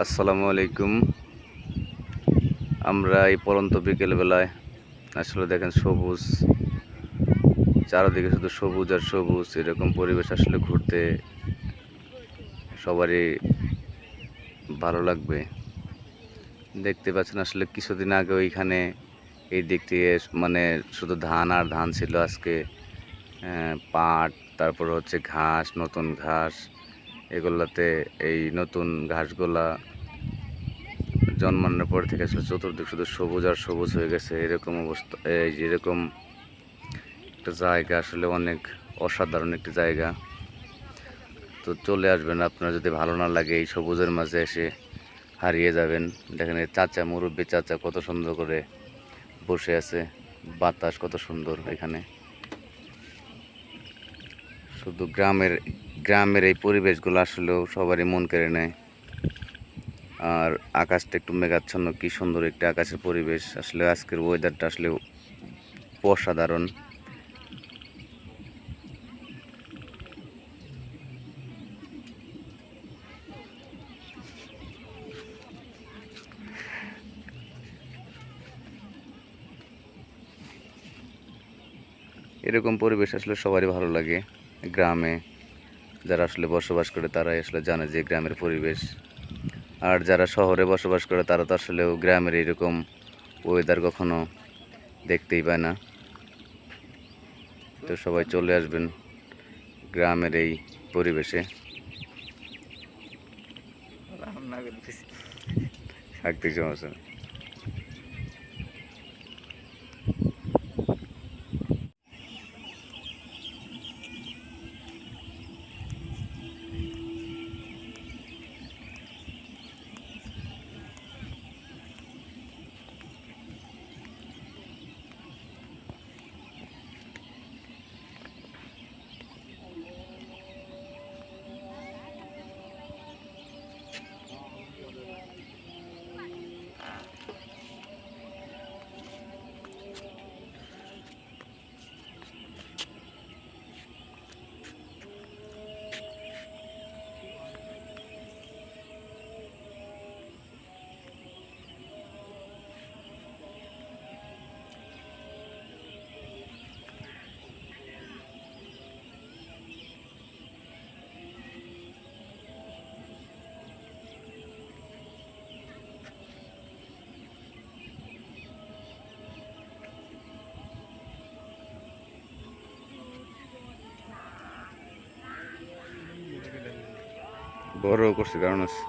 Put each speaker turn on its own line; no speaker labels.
আসসালামু আলাইকুম। আমরা এই পরন্ত বিকেলবেলায় আসলে দেখেন সবুজ, চারদিকে শুধু সবুজ আর সবুজ, এরকম পরিবেশ আসলে ঘুরতে সবারই ভালো লাগবে। দেখতে পাচ্ছেন আসলে কিছুদিন আগে ওইখানে এই দিক থেকে মানে শুধু ধান আর ধান ছিল আজকে পাট, তারপর হচ্ছে ঘাস, নতুন ঘাস এগুলাতে এই নতুন ঘাসগুলা জন্মানোর পর থেকে আসলে চতুর্দিক শুধু সবুজ আর সবুজ হয়ে গেছে। এরকম অবস্থা, এই যে এরকম একটা জায়গা আসলে অনেক অসাধারণ একটি জায়গা। তো চলে আসবেন, আপনার যদি ভালো না লাগে এই সবুজের মাঝে এসে হারিয়ে যাবেন। দেখেন এই চাচা, মুরব্বী চাচা কত সুন্দর করে বসে আছে। বাতাস কত সুন্দর এখানে। শুধু গ্রামের গ্রামের এই পরিবেশগুলো আসলেও সবারই মন কেড়ে নেয়। আর আকাশটা একটু মেঘাচ্ছন্ন, কি সুন্দর একটি আকাশের পরিবেশ। আসলে আজকের ওয়েদারটা আসলে অসাধারণ। এরকম পরিবেশ আসলে সবারই ভালো লাগে গ্রামে। যারা আসলে বসবাস করে তারাই আসলে জানে যে গ্রামের পরিবেশ। আর যারা শহরে বসবাস করে তারা তো আসলেও গ্রামের এরকম ওয়েদার কখনো দেখতেই পায় না। তো সবাই চলে আসবেন গ্রামের এই পরিবেশে। থাকতে সমস্যা বড় করছে কারণ আছে